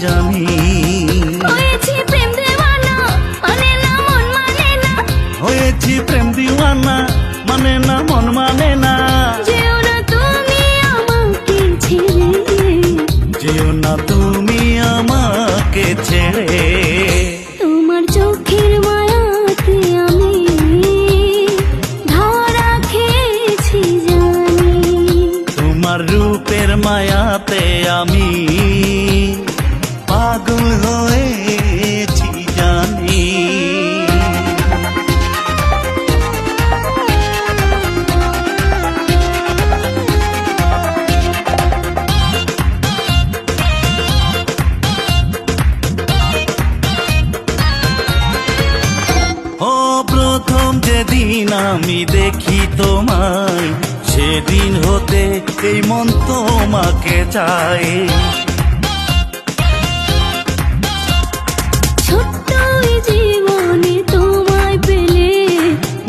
জানি। হয়েছি প্রেম দিওয়ানা মানে না মন মানে না। হয়েছি প্রেম দিওয়ানা মানে না মন মানে না। যেও না তুমি আমাকে ছেড়ে। যেও না তুমি আমাকে ছেড়ে। আমি পাগল হয়েছি জানি। ও প্রথম যেদিন আমি দেখি তোমায় সেদিন হতে এই মন তোমাকে চায় ছোট্ট এই জীবনে তোমায় পেলে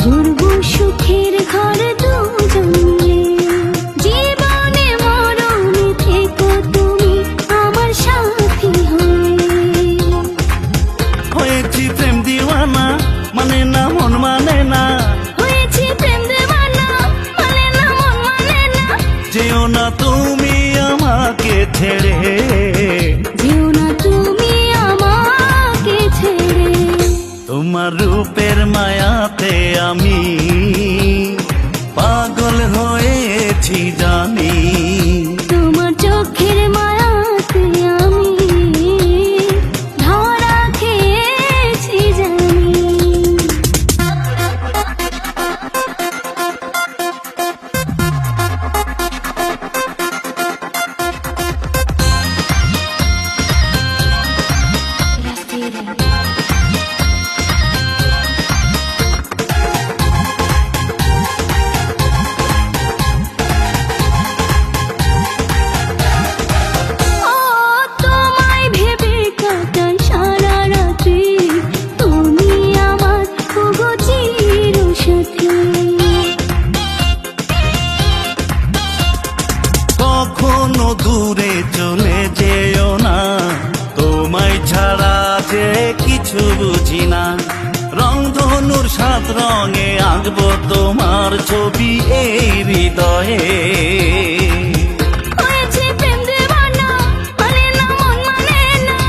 ঘুরবো সুখের ঘরে দুজন। মিলে জীবনে মরণে থেকো তুমি আমার সাথী হয়ে। হয়েছি প্রেম দিওয়ানা মানে না মন। তুমি আমাকে ছেড়ে। যেও না তুমি আমাকে ছেড়ে। তোমার রূপের মায়াতে আমি পাগল হয়েছি জানি। কখনো দূরে চলে যেও না। তোমায় ছাড়া যে কিছু বুঝি না। রং ধনুর সাত রঙে আঁকবো তোমার ছবি এই হৃদয়ে। হয়েছে প্রেম দেওয়ানা মানে না মন মানে না।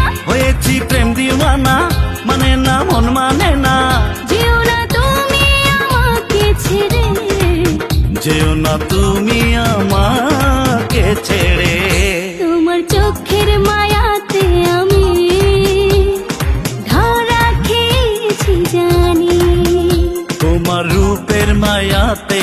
মানে না মন মানে না। যেও না তুমি আমাকে ছেড়ে। তোমার চোখের মায়াতে আমি ধরা খেয়েছি জানি। তোমার রূপের মায়াতে